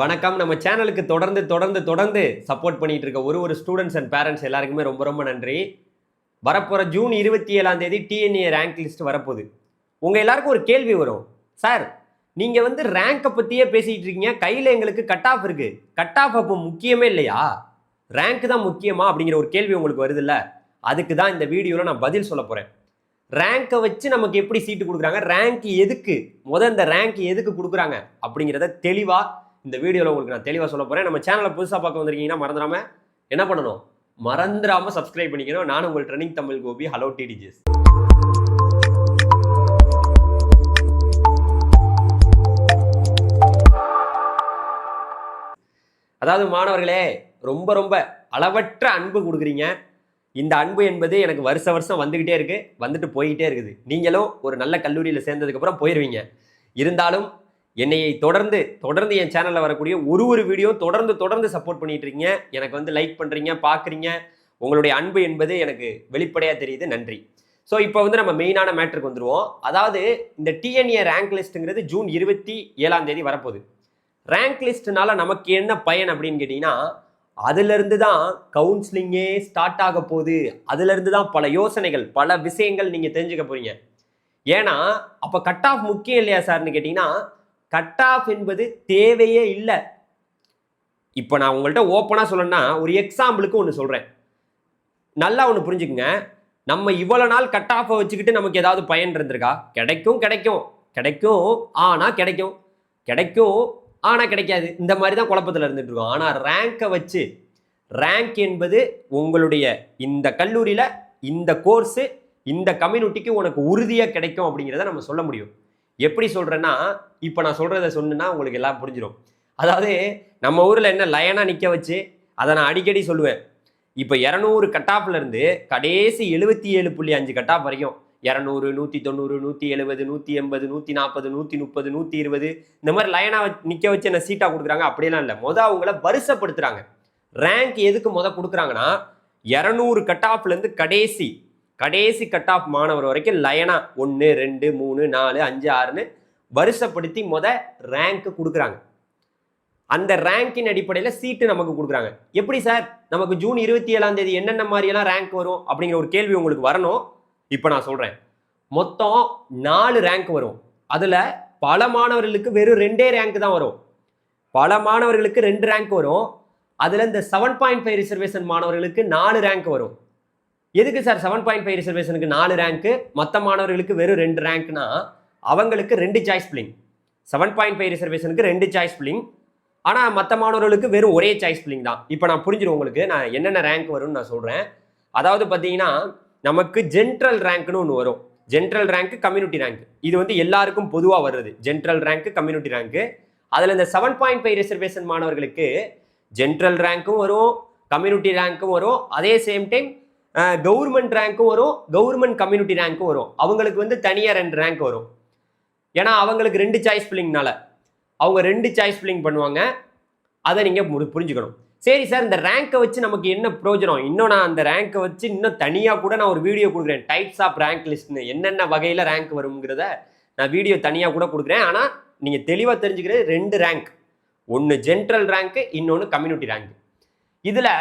வணக்கம். நம்ம சேனலுக்கு தொடர்ந்து தொடர்ந்து தொடர்ந்து சப்போர்ட் பண்ணிகிட்டு இருக்க ஒரு ஒரு ஸ்டூடெண்ட்ஸ் அண்ட் பேரண்ட்ஸ் எல்லாருக்குமே ரொம்ப ரொம்ப நன்றி. வரப்போகிற ஜூன் இருபத்தி ஏழாம் தேதி டிஎன்ஏ ரேங்க் லிஸ்ட் வரப்போகுது. உங்கள் எல்லாருக்கும் ஒரு கேள்வி வரும். சார் நீங்கள் வந்து ரேங்கை பற்றியே பேசிகிட்டு இருக்கீங்க. கையில் எங்களுக்கு கட் ஆஃப் இருக்குது கட் ஆஃப் அப்போ முக்கியமே இல்லையா? ரேங்க் தான் முக்கியமா அப்படிங்கிற ஒரு கேள்வி உங்களுக்கு வருதுல்ல? அதுக்கு தான் இந்த வீடியோவில் நான் பதில் சொல்ல போகிறேன் ரேங்கை வச்சு நமக்கு எப்படி சீட்டு கொடுக்குறாங்க? ரேங்க் எதுக்கு? முத இந்த ரேங்க் எதுக்கு கொடுக்குறாங்க? அப்படிங்கிறத தெளிவாக இந்த வீடியோவில் உங்களுக்கு நான் தெளிவாக சொல்ல போகிறேன் நம்ம சேனலை புதுசாக பார்க்க வந்திருக்கீங்கன்னா மறந்துடாம என்ன பண்ணணும்? மறந்துடாமல் சப்ஸ்கிரைப் பண்ணிக்கணும். நானும் உங்கள் training Tamil Gopi hello TDGS அதாவது மாணவர்களே ரொம்ப ரொம்ப அளவற்ற அன்பு கொடுக்குறீங்க. இந்த அன்பு என்பது எனக்கு வருஷ வருஷம் வந்துக்கிட்டே இருக்குது வந்துட்டு போய்கிட்டே இருக்குது. நீங்களும் ஒரு நல்ல கல்லூரியில் சேர்ந்ததுக்கப்புறம் போயிடுவீங்க இருந்தாலும் என்னையை தொடர்ந்து தொடர்ந்து என் சேனலில் வரக்கூடிய ஒரு ஒரு வீடியோ தொடர்ந்து தொடர்ந்து சப்போர்ட் பண்ணிட்டு இருக்கீங்க எனக்கு வந்து லைக் பண்ணுறீங்க பார்க்குறீங்க உங்களுடைய அன்பு என்பது எனக்கு வெளிப்படையாக தெரியுது. நன்றி. ஸோ இப்போ வந்து நம்ம மெயினான மேட்ருக்கு வந்துடுவோம் அதாவது இந்த டிஎன்ஏ ரேங்க் லிஸ்ட்டுங்கிறது ஜூன் இருபத்தி ஏழாம் தேதி வரப்போகுது. ரேங்க் லிஸ்ட்னால நமக்கு என்ன பயன் அப்படின்னு கேட்டிங்கன்னா அதுலேருந்து தான் கவுன்சிலிங்கே ஸ்டார்ட் ஆக போகுது. அதுலேருந்து தான் பல யோசனைகள் பல விஷயங்கள் நீங்கள் தெரிஞ்சுக்க போகிறீங்க ஏன்னா அப்போ கட் ஆஃப் முக்கியம் இல்லையா சார்னு கேட்டிங்கன்னா கட் ஆஃப் என்பது தேவையே இல்லை. இப்போ நான் உங்கள்கிட்ட ஓப்பனாக சொல்லணும்னா ஒரு எக்ஸாம்பிளுக்கு ஒன்று சொல்கிறேன் நல்லா ஒன்று புரிஞ்சுக்குங்க. நம்ம இவ்வளோ நாள் கட் ஆஃபை வச்சுக்கிட்டு நமக்கு ஏதாவது பயன் இருந்திருக்கா? கிடைக்கும் கிடைக்கும். கிடைக்கும் ஆனால் கிடைக்கும். கிடைக்கும் ஆனால் கிடைக்காது. இந்த மாதிரி தான் குழப்பத்தில் இருந்துட்டு இருக்கோம். ஆனால் ரேங்கை வச்சு ரேங்க் என்பது உங்களுடைய இந்த கல்லூரியில் இந்த கோர்ஸு இந்த கம்யூனிட்டிக்கு உனக்கு உறுதியாக கிடைக்கும் அப்படிங்கிறத நம்ம சொல்ல முடியும். எப்படி சொல்கிறேன்னா இப்போ நான் சொல்கிறத சொன்னேன்னா உங்களுக்கு எல்லாம் புரிஞ்சிடும் அதாவது நம்ம ஊரில் என்ன லயனாக நிற்க வச்சு அதை நான் அடிக்கடி சொல்லுவேன். இப்போ இரநூறு கட்டாப்லேருந்து கடைசி எழுபத்தி ஏழு புள்ளி அஞ்சு கட்டாப் வரைக்கும் இரநூறு நூற்றி தொண்ணூறு நூற்றி எழுபது நூற்றி எண்பது நூற்றி நாற்பது நூற்றி முப்பது நூற்றி இருபது இந்த மாதிரி லைனாக நிற்க வச்சு என்ன சீட்டாக கொடுக்குறாங்க? அப்படியெல்லாம் இல்லை. மொதல் அவங்கள வருஷப்படுத்துகிறாங்க ரேங்க் எதுக்கு மொதல் கொடுக்குறாங்கன்னா இரநூறு கட்டாப்லேருந்து கடைசி கடைசி கட் ஆஃப் மாணவர் வரைக்கும் லயனா ஒன்று ரெண்டு மூணு நாலு அஞ்சு ஆறுன்னு வருஷப்படுத்தி முத ரேங்க் கொடுக்குறாங்க. அந்த ரேங்கின் அடிப்படையில் சீட்டு நமக்கு கொடுக்குறாங்க. எப்படி சார் நமக்கு ஜூன் இருபத்தி ஏழாம் தேதி என்னென்ன மாதிரியெல்லாம் ரேங்க் வரும் அப்படிங்கிற ஒரு கேள்வி உங்களுக்கு வரணும். இப்போ நான் சொல்கிறேன் மொத்தம் நாலு ரேங்க் வரும். அதில் பல மாணவர்களுக்கு வெறும் ரெண்டே ரேங்க் தான் வரும். பல மாணவர்களுக்கு ரெண்டு ரேங்க் வரும். அதில் இந்த செவன் பாயிண்ட் ஃபைவ் ரிசர்வேஷன் மாணவர்களுக்கு நாலு ரேங்க் வரும். எதுக்கு சார் செவன் பாயிண்ட் ஃபைவ் ரிசர்வேஷனுக்கு நாலு ரேங்க்கு மற்ற மாணவர்களுக்கு வெறும் ரெண்டு ரேங்க்னா அவங்களுக்கு ரெண்டு choice filling seven point five ரிசர்வேஷனுக்கு ரெண்டு சாய்ஸ் பிளிங் ஆனால் மற்ற மாணவர்களுக்கு வெறும் ஒரே சாய்ஸ் பிளிங் தான். இப்போ நான் புரிஞ்சிடும் உங்களுக்கு நான் என்னென்ன ரேங்க் வரும்னு நான் சொல்கிறேன் அதாவது பார்த்தீங்கன்னா நமக்கு ஜென்ட்ரல் ரேங்க்னு ஒன்று வரும். ஜென்ட்ரல் ரேங்க்கு கம்யூனிட்டி ரேங்க் இது வந்து எல்லாருக்கும் பொதுவாக வருது ஜென்ட்ரல் ரேங்க்கு கம்யூனிட்டி ரேங்க் அதில் இந்த செவன் பாயிண்ட் ஃபைவ் ரிசர்வேஷன் மாணவர்களுக்கு ஜென்ட்ரல் ரேங்க்கும் வரும் கம்யூனிட்டி ரேங்க்கும் வரும். அதே சேம் டைம் கவர்மெண்ட் ரேங்க்கும் வரும் கவர்மெண்ட் கம்யூனிட்டி ரேங்க்கும் வரும். அவங்களுக்கு வந்து தனியாக ரெண்டு ரேங்க் வரும். ஏன்னா அவங்களுக்கு ரெண்டு சாய்ஸ் ஃபில்லிங்னால அவங்க ரெண்டு சாய்ஸ் ஃபில்லிங் பண்ணுவாங்க. அதை நீங்கள் புரிஞ்சுக்கணும். சரி சார் இந்த ரேங்க்கை வச்சு நமக்கு என்ன பிரயோஜனம் இன்னும் நான் அந்த ரேங்க்கை வச்சு இன்னும் தனியாக கூட நான் ஒரு வீடியோ கொடுக்குறேன். டைப்ஸ் ஆஃப் ரேங்க் லிஸ்ட்னு என்னென்ன வகையில் ரேங்க் வருங்கிறத நான் வீடியோ தனியாக கூட கொடுக்குறேன். ஆனால் நீங்கள் தெளிவாக தெரிஞ்சுக்கிறது ரெண்டு ரேங்க் ஒன்று ஜென்ட்ரல் ரேங்க்கு இன்னொன்று கம்யூனிட்டி ரேங்க் இதில்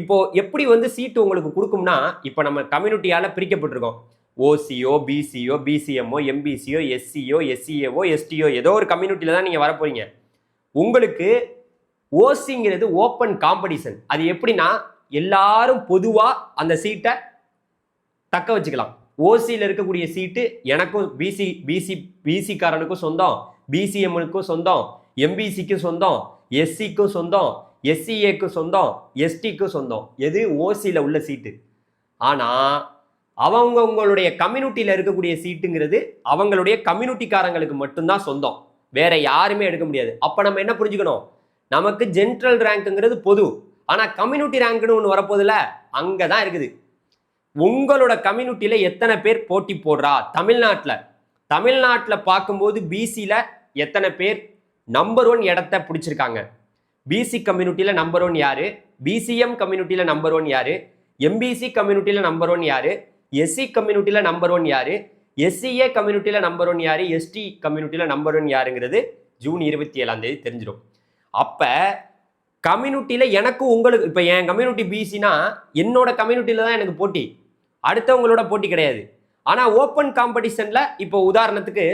இப்போ எப்படி வந்து சீட்டு உங்களுக்கு கொடுக்கும்னா இப்போ நம்ம கம்யூனிட்டியால் பிரிக்கப்பட்டிருக்கோம். ஓசியோ பிசியோ பிசிஎம்ஓ எம்பிசியோ எஸ்சியோ எஸ்சிஏஓ எஸ்டிஓ ஏதோ ஒரு கம்யூனிட்டியில் தான் நீங்கள் வரப்போறீங்க உங்களுக்கு ஓசிங்கிறது ஓப்பன் காம்படிஷன். அது எப்படின்னா எல்லாரும் பொதுவாக அந்த சீட்டை தக்க வச்சுக்கலாம். ஓசியில் இருக்கக்கூடிய சீட்டு எனக்கும் பிசி பிசி பிசிக்காரனுக்கும் சொந்தம் பிசிஎம்னுக்கும் சொந்தம் எம்பிசிக்கும் சொந்தம் எஸ்சிக்கும் சொந்தம் எஸ்சிஏக்கு சொந்தம் எஸ்டிக்கு சொந்தம். எது? ஓசியில் உள்ள சீட்டு ஆனால் அவங்கவுங்களுடைய கம்யூனிட்டியில் இருக்கக்கூடிய சீட்டுங்கிறது அவங்களுடைய கம்யூனிட்டிக்காரங்களுக்கு மட்டும்தான் சொந்தம். வேற யாருமே எடுக்க முடியாது. அப்போ நம்ம என்ன புரிஞ்சுக்கணும்? நமக்கு ஜென்ட்ரல் ரேங்க்குங்கிறது பொது. ஆனால் கம்யூனிட்டி ரேங்க்னு ஒன்று வரப்போதில்ல அங்கே தான் இருக்குது. உங்களோட கம்யூனிட்டியில் எத்தனை பேர் போட்டி போடுறா? தமிழ்நாட்டில். தமிழ்நாட்டில் பார்க்கும்போது பிசியில் எத்தனை பேர் நம்பர் ஒன் இடத்த பிடிச்சிருக்காங்க? பிசி கம்யூனிட்டியில் நம்பர் ஒன் யார்? பிசிஎம் கம்யூனிட்டியில் நம்பர் ஒன் யார்? எம்பிசி கம்யூனிட்டியில் நம்பர் ஒன் யார்? எஸ்சி கம்யூனிட்டியில் நம்பர் ஒன் யார்? எஸ்சிஏ கம்யூனிட்டியில் நம்பர் ஒன் யார்? எஸ்டி கம்யூனிட்டியில் நம்பர் ஒன் யாருங்கிறது ஜூன் இருபத்தி ஏழாம் தேதி தெரிஞ்சிடும். அப்போ கம்யூனிட்டியில் எனக்கும் உங்களுக்கு இப்போ என் கம்யூனிட்டி பிசினா என்னோட கம்யூனிட்டியில் தான் எனக்கு போட்டி. அடுத்தவங்களோட போட்டி கிடையாது. ஆனால் ஓப்பன் காம்படிஷனில் இப்போ உதாரணத்துக்கு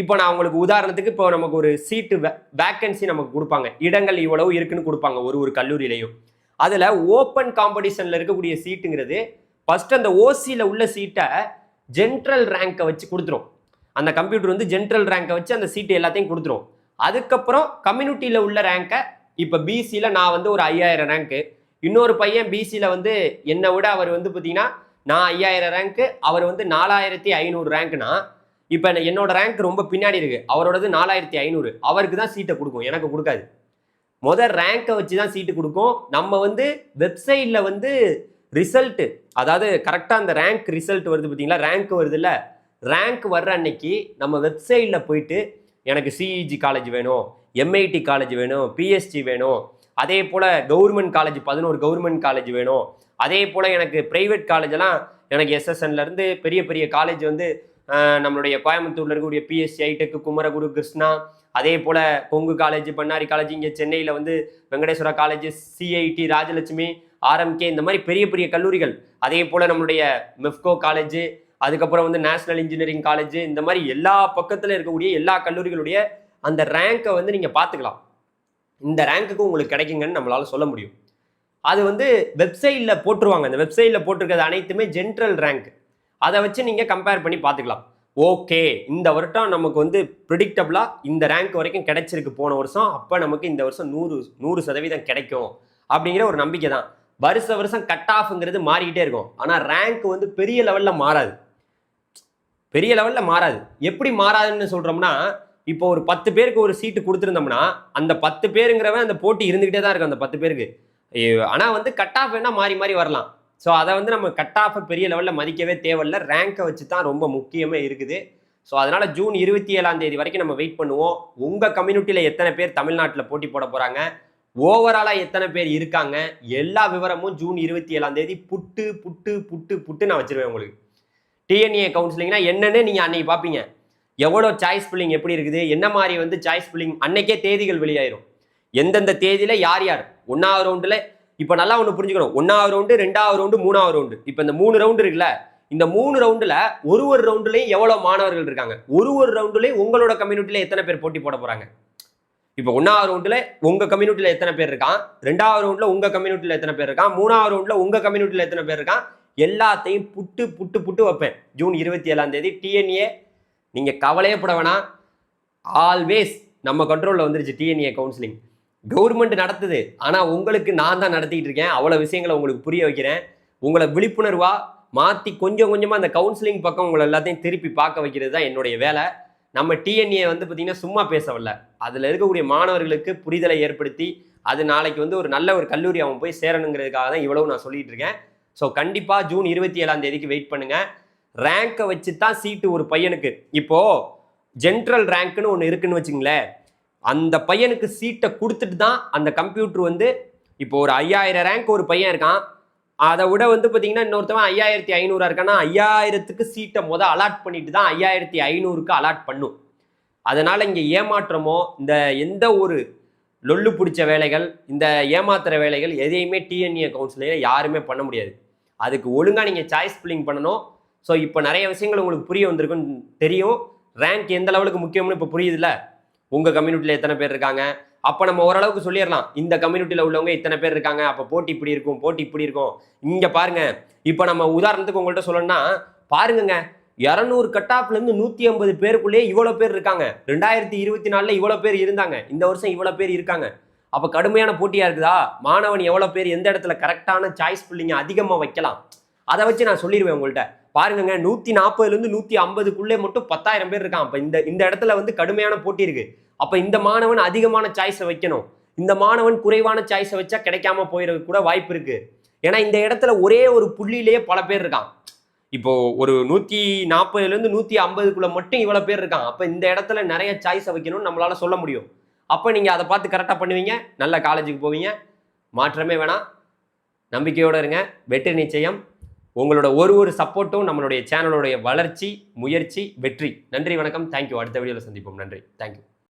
இப்போ நான் உங்களுக்கு உதாரணத்துக்கு இப்போ நமக்கு ஒரு சீட்டு வேக்கன்சி நமக்கு கொடுப்பாங்க. இடங்கள் இவ்வளவு இருக்குன்னு கொடுப்பாங்க ஒரு ஒரு கல்லூரியிலையும். அதில் ஓப்பன் காம்படிஷனில் இருக்கக்கூடிய சீட்டுங்கிறது ஃபர்ஸ்ட் அந்த ஓசியில் உள்ள சீட்டை ஜென்ட்ரல் ரேங்கை வச்சு கொடுத்துரும். அந்த கம்ப்யூட்டர் வந்து ஜென்ட்ரல் ரேங்கை வச்சு அந்த சீட்டு எல்லாத்தையும் கொடுத்துரும். அதுக்கப்புறம் கம்யூனிட்டியில் உள்ள ரேங்கை இப்போ பிசியில் நான் வந்து ஒரு ஐயாயிரம் ரேங்க்கு இன்னொரு பையன் பிசியில் வந்து என்னை விட அவர் வந்து பார்த்தீங்கன்னா நான் ஐயாயிரம் ரேங்க்கு அவர் வந்து நாலாயிரத்தி ஐநூறு ரேங்க்னா இப்போ என்னோட ரேங்க் ரொம்ப பின்னாடி இருக்கு. அவரோடது நாலாயிரத்தி ஐநூறு. அவருக்கு தான் சீட்டை கொடுக்கும். எனக்கு கொடுக்காது. முதல் ரேங்கை வச்சு தான் சீட்டு கொடுக்கும். நம்ம வந்து வெப்சைட்டில் வந்து ரிசல்ட்டு அதாவது கரெக்டாக அந்த ரேங்க் ரிசல்ட் வருது பார்த்தீங்களா? ரேங்க் வருது இல்லை ரேங்க் வர்ற அன்னைக்கு நம்ம வெப்சைட்டில் போயிட்டு எனக்கு சிஇஜி காலேஜ் வேணும் எம்ஐடி காலேஜ் வேணும் பிஎஸ்டி வேணும். அதே போல் கவர்மெண்ட் காலேஜ் பதினோரு கவர்மெண்ட் காலேஜ் வேணும். அதே போல் எனக்கு ப்ரைவேட் காலேஜெல்லாம் எனக்கு எஸ்எஸ்என்லேருந்து பெரிய பெரிய காலேஜ் வந்து நம்மளுடைய கோயம்புத்தூர்ல இருக்கக்கூடிய பிஎஸ்சி ஐடெக்கு குமரகுரு கிருஷ்ணா அதே போல் கொங்கு காலேஜ் பண்ணாரி காலேஜ் இங்கே சென்னையில் வந்து Venkateswara college CIT Rajalakshmi RMK இந்த மாதிரி பெரிய பெரிய கல்லூரிகள். அதே போல் நம்மளுடைய மெஃப்கோ காலேஜ் அதுக்கப்புறம் வந்து நேஷனல் இன்ஜினியரிங் காலேஜ் இந்த மாதிரி எல்லா பக்கத்தில் இருக்கக்கூடிய எல்லா கல்லூரிகளுடைய அந்த ரேங்கை வந்து நீங்கள் பார்த்துக்கலாம். இந்த ரேங்க்குக்கு உங்களுக்கு கிடைக்குங்கன்னு நம்மளால் சொல்ல முடியும். அது வந்து வெப்சைட்டில் போட்டுருவாங்க. அந்த வெப்சைட்டில் போட்டிருக்கிறது அனைத்துமே ஜென்ரல் ரேங்க் அதை வச்சு நீங்கள் கம்பேர் பண்ணி பார்த்துக்கலாம். ஓகே இந்த வருடம் நமக்கு வந்து ப்ரிடிக்டபுளாக இந்த ரேங்க் வரைக்கும் கிடைச்சிருக்கு. போன வருஷம் அப்போ நமக்கு இந்த வருஷம் நூறு நூறு சதவீதம் கிடைக்கும். அப்படிங்கிற ஒரு நம்பிக்கை தான். வருஷ வருஷம் கட் ஆஃப்ங்கிறது மாறிக்கிட்டே இருக்கும். ஆனால் ரேங்க் வந்து பெரிய லெவலில் மாறாது. பெரிய லெவலில் மாறாது. எப்படி மாறாதுன்னு சொல்கிறோம்னா இப்போ ஒரு பத்து பேருக்கு ஒரு சீட்டு கொடுத்துருந்தோம்னா அந்த பத்து பேருங்கிறவன் அந்த போட்டி இருந்துக்கிட்டே தான் இருக்கும் அந்த பத்து பேருக்கு. ஆனால் வந்து கட் ஆஃப் வேணால் மாறி மாறி வரலாம். ஸோ அதை வந்து நம்ம கட் ஆஃபை பெரிய லெவலில் மதிக்கவே தேவையில்ல. ரேங்கை வச்சு தான் ரொம்ப முக்கியமே இருக்குது. ஸோ அதனால் ஜூன் இருபத்தி ஏழாம் தேதி வரைக்கும் நம்ம வெயிட் பண்ணுவோம். உங்கள் கம்யூனிட்டியில் எத்தனை பேர் தமிழ்நாட்டில் போட்டி போட போகிறாங்க ஓவராலாக எத்தனை பேர் இருக்காங்க? எல்லா விவரமும் ஜூன் இருபத்தி ஏழாம் தேதி புட்டு புட்டு புட்டு புட்டு நான் வச்சிருவேன் உங்களுக்கு. டிஎன்ஏ கவுன்சிலிங்னா என்னென்னு நீங்கள் அன்னைக்கு பார்ப்பீங்க எவ்வளோ சாய்ஸ் பில்லிங் எப்படி இருக்குது? என்ன மாதிரி வந்து சாய்ஸ் பில்லிங் அன்னைக்கே தேதிகள் வெளியாயிரும். எந்தெந்த தேதியில் யார் யார்? ஒன்றாவது ரவுண்டில் இப்போ நல்லா ஒன்று புரிஞ்சுக்கணும். ஒன்றாவது ரவுண்டு ரெண்டாவது ரவுண்டு மூணாவது ரவுண்டு இப்போ இந்த மூணு ரவுண்டு இருக்குல்ல இந்த மூணு ரவுண்டில் ஒரு ஒரு ரவுண்டுலேயும் எவ்வளோ மாணவர்கள் இருக்காங்க? ஒரு ஒரு ரவுண்டுலேயும் உங்களோட கம்யூனிட்டியில் எத்தனை பேர் போட்டி போட போகிறாங்க இப்போ ஒன்றாவது ரவுண்டில் உங்கள் கம்யூனிட்டியில் எத்தனை பேர் இருக்கான்? ரெண்டாவது ரவுண்டில் உங்கள் கம்யூனிட்டியில் எத்தனை பேர் இருக்கான்? மூணாவது ரவுண்டில் உங்கள் கம்யூனிட்டியில் எத்தனை பேர் இருக்கான்? எல்லாத்தையும் புட்டு புட்டு புட்டு வைப்பேன். ஜூன் இருபத்தி ஏழாம் தேதி டிஎன்ஏ நீங்கள் கவலையே பட வேணாம். ஆல்வேஸ் நம்ம கண்ட்ரோலில் வந்துருச்சு டிஎன்ஏ கவுன்சிலிங் கவர்மெண்ட் நடத்துது. ஆனால் உங்களுக்கு நான் தான் நடத்திட்டு இருக்கேன். அவ்வளோ விஷயங்களை உங்களுக்கு புரிய வைக்கிறேன். உங்களை விழிப்புணர்வாக மாற்றி கொஞ்சம் கொஞ்சமாக அந்த கவுன்சிலிங் பக்கம் உங்களை எல்லாத்தையும் திருப்பி பார்க்க வைக்கிறது தான் என்னுடைய வேலை. நம்ம டிஎன்ஏ வந்து பார்த்திங்கன்னா சும்மா பேசவில்ல அதில் இருக்கக்கூடிய மாணவர்களுக்கு புரிதலை ஏற்படுத்தி அது நாளைக்கு வந்து ஒரு நல்ல ஒரு கல்லூரி அவன் போய் சேரணுங்கிறதுக்காக தான் இவ்வளவு நான் சொல்லிகிட்டு இருக்கேன். ஸோ கண்டிப்பாக ஜூன் இருபத்தி ஏழாம் தேதிக்கு வெயிட் பண்ணுங்கள் ரேங்கை வச்சு தான் சீட்டு ஒரு பையனுக்கு. இப்போது ஜென்ட்ரல் ரேங்க்னு ஒன்று இருக்குன்னு வச்சுங்களேன் அந்த பையனுக்கு சீட்டை கொடுத்துட்டு தான் அந்த கம்ப்யூட்டர் வந்து இப்போ ஒரு ஐயாயிரம் ரேங்க் ஒரு பையன் இருக்கான். அதை விட வந்து பார்த்தீங்கன்னா இன்னொருத்தவன் ஐயாயிரத்தி ஐநூறா இருக்கான்னா ஐயாயிரத்துக்கு சீட்டை மொதல் அலாட் பண்ணிட்டு தான் ஐயாயிரத்தி ஐநூறுக்கு அலாட் பண்ணும். அதனால் இங்கே ஏமாற்றமோ இந்த எந்த ஒரு லொல்லு பிடிச்ச வேலைகள் இந்த ஏமாத்துற வேலைகள் எதையுமே டிஎன்ஏ கவுன்சிலில் யாருமே பண்ண முடியாது. அதுக்கு ஒழுங்காக நீங்கள் சாய்ஸ் ஃபில்லிங் பண்ணணும். ஸோ இப்போ நிறைய விஷயங்கள் உங்களுக்கு புரிய வந்திருக்குன்னு தெரியும். ரேங்க் எந்த லெவலுக்கு முக்கியம்னு இப்போ புரியுதுல்ல? உங்கள் கம்யூனிட்டியில் எத்தனை பேர் இருக்காங்க? அப்போ நம்ம ஓரளவுக்கு சொல்லிடலாம். இந்த கம்யூனிட்டியில் உள்ளவங்க இத்தனை பேர் இருக்காங்க. அப்போ போட்டி இப்படி இருக்கும் போட்டி இப்படி இருக்கும். இங்கே பாருங்க. இப்போ நம்ம உதாரணத்துக்கு உங்கள்கிட்ட சொல்லணும்னா பாருங்கங்க. இரநூறு கட் ஆஃப்லேருந்து நூற்றி ஐம்பது பேருக்குள்ளேயே இவ்வளோ பேர் இருக்காங்க. ரெண்டாயிரத்தி இருபத்தி நாலில் இவ்வளோ பேர் இருந்தாங்க. இந்த வருஷம் இவ்வளோ பேர் இருக்காங்க. அப்போ கடுமையான போட்டியாக இருக்குதா? மாணவன் எவ்வளோ பேர் எந்த இடத்துல கரெக்டான சாய்ஸ் பிள்ளைங்க அதிகமாக வைக்கலாம். அதை வச்சு நான் சொல்லிடுவேன் உங்கள்கிட்ட பாருங்க நூற்றி நாற்பதுலேருந்து நூற்றி ஐம்பதுக்குள்ளே மட்டும் பத்தாயிரம் பேர் இருக்கான் அப்போ இந்த இந்த இடத்துல வந்து கடுமையான போட்டி இருக்கு. அப்போ இந்த மாணவன் அதிகமான சாய்ஸை வைக்கணும். இந்த மாணவன் குறைவான சாய்ஸை வச்சா கிடைக்காம போயிட கூட வாய்ப்பு இருக்கு. ஏன்னா இந்த இடத்துல ஒரே ஒரு புள்ளியிலேயே பல பேர் இருக்கான் இப்போ ஒரு நூற்றி நாற்பதுலேருந்து நூற்றி ஐம்பதுக்குள்ள மட்டும் இவ்வளோ பேர் இருக்கான் அப்போ இந்த இடத்துல நிறைய சாய்ஸை வைக்கணும்னு நம்மளால சொல்ல முடியும். அப்போ நீங்கள் அதை பார்த்து கரெக்டாக பண்ணுவீங்க. நல்ல காலேஜுக்கு போவீங்க. மாற்றமே வேணாம். நம்பிக்கையோடு இருங்க. வெற்றி நிச்சயம். உங்களோட ஒரு ஒரு சப்போர்ட்டும் நம்மளுடைய சேனலுடைய வளர்ச்சி முயற்சி வெற்றி. நன்றி வணக்கம். தேங்க்யூ அடுத்த வீடியோவில் சந்திப்போம். நன்றி. தேங்க்யூ